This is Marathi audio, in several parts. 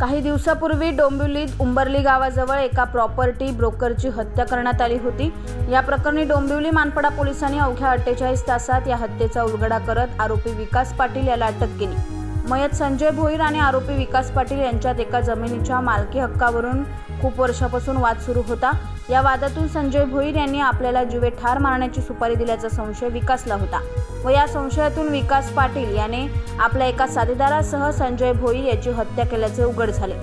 काही दिवसापूर्वी डोंबिवलीत उंबरली गावाजवळ एका प्रॉपर्टी ब्रोकरची हत्या करण्यात आली होती. या प्रकरणी डोंबिवली मानपडा पोलिसांनी अवघ्या अठ्ठेचाळीस तासात या हत्येचा उलगडा करत आरोपी विकास पाटील याला अटक केली. मयत संजय भोईर आणि आरोपी विकास पाटील यांच्यात एका जमिनीच्या मालकी हक्कावरून खूप वर्षापासून वाद सुरू होता. या वादातून संजय भोईर यांनी आपल्याला जीवे ठार मारण्याची सुपारी दिल्याचा संशय विकासला होता. व या संशयातून विकास पाटील याने आपल्या एका साथीदारासह संजय भोईर याची हत्या केल्याचे उघड झाले.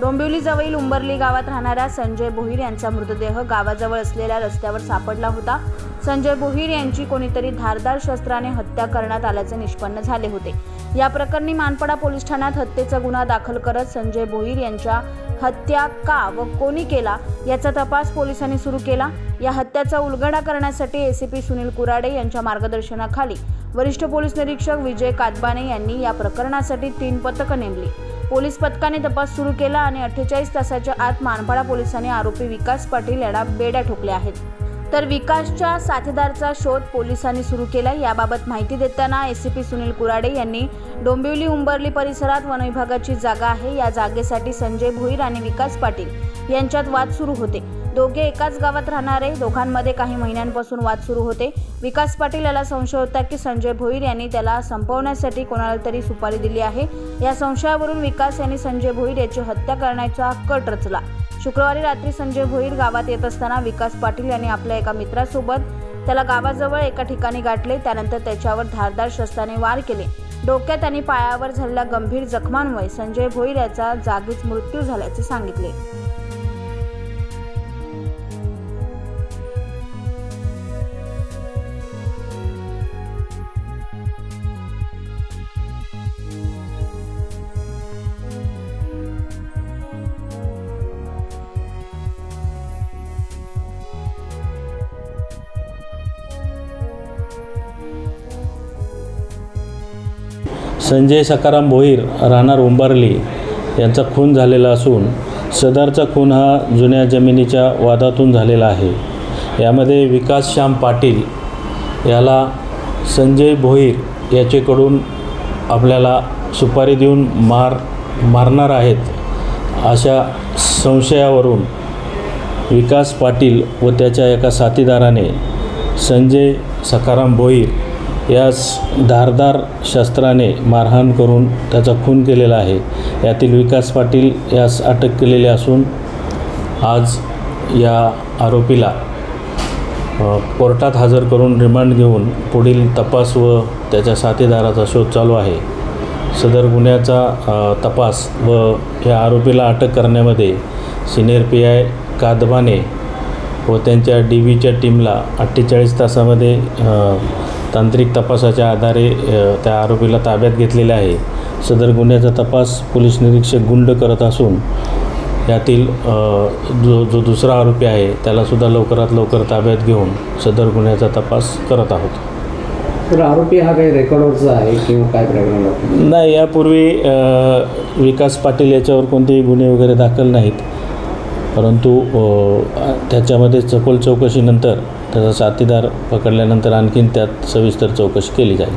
डोंबिवलीजवळील उंबरली गावात राहणाऱ्या संजय भोईर यांचा मृतदेह गावाजवळ असलेल्या रस्त्यावर सापडला होता. संजय बोहीर यांची कोणीतरी धारदार शस्त्राने हत्या करण्यात आल्याचे निष्पन्न झाले होते. या प्रकरणी मानपडा पोलीस ठाण्यात हत्येचा गुन्हा दाखल करत संजय बोहीर यांच्या हत्या का व कोणी केला याचा तपास पोलिसांनी सुरू केला. या हत्याचा उलगडा करण्यासाठी एसीपी सुनील कुराडे यांच्या मार्गदर्शनाखाली वरिष्ठ पोलीस निरीक्षक विजय कातबाने यांनी या प्रकरणासाठी तीन पथकं नेमली. पोलीस पथकाने तपास सुरू केला आणि अठ्ठेचाळीस तासाच्या आत मानपाडा पोलिसांनी आरोपी विकास पाटील यांना बेड्या ठोकल्या आहेत. तर विकासच्या साथीदारचा शोध पोलिसांनी सुरू केला याबाबत माहिती देताना एसीपी सुनील कुराडे यांनी डोंबिवली उंबरली परिसरात वनविभागाची जागा आहे. या जागेसाठी संजय भोईर आणि विकास पाटील यांच्यात वाद सुरू होते. दोघे एकाच गावात राहणारे. दोघांमध्ये काही महिन्यांपासून वाद सुरू होते. विकास पाटील याला संशय होता की संजय भोईर यांनी त्याला संपवण्यासाठी कोणाला तरी सुपारी दिली आहे. या संशयावरून विकास यांनी संजय भोईर याची हत्या करण्याचा कट रचला. शुक्रवारी रात्री संजय भोईर गावात येत असताना विकास पाटील यांनी आपल्या एका मित्रासोबत त्याला गावाजवळ एका ठिकाणी गाठले. त्यानंतर त्याच्यावर धारदार शस्त्राने वार केले. डोक्यात आणि पायावर झालेल्या गंभीर जखमांमुळे संजय भोईर याचा जागीच मृत्यू झाल्याचे सांगितले. संजय सकाराम भोईर राहणार उंबारली यांचा खून झालेला असून सदरचा खून हा जुन्या जमिनीच्या वादातून झालेला आहे. यामध्ये विकास श्याम पाटील याला संजय भोईर याचेकडून आपल्याला सुपारी देऊन मार मारणार आहेत अशा संशयावरून विकास पाटील व त्याच्या एका साथीदाराने संजय सकाराम भोईर यास धारदार शस्त्राने मारहाण करून त्याचा खून केलेला आहे. यातील विकास पाटील यास अटक केलेली असून आज या आरोपीला कोर्टात हजर करून रिमांड घेऊन पुढील तपास व त्याच्या साथीदाराचा शोध चालू आहे. सदर गुन्ह्याचा तपास व या आरोपीला अटक करण्यामध्ये सिनियर पी आय कादबाने व त्यांच्या डी व्हीच्या टीमला अठ्ठेचाळीस तासामध्ये तांत्रिक तपासाच्या आधारे त्या आरोपीला ताब्यात घेतलेले आहे. सदर गुन्ह्याचा तपास पोलीस निरीक्षक गुंड करत असून यातील जो जो दुसरा आरोपी आहे त्यालासुद्धा लवकरात लवकर ताब्यात घेऊन सदर गुन्ह्याचा तपास करत आहोत. तर आरोपी हा काही रेकॉर्डवरचा आहे किंवा काय प्रकरण? नाही यापूर्वी विकास पाटील याच्यावर कोणतेही गुन्हे वगैरे दाखल नाहीत. परंतु त्याच्यामध्ये सखोल चौकशीनंतर त्याचा साथीदार पकडल्यानंतर आणखीन त्यात सविस्तर चौकशी केली जाईल.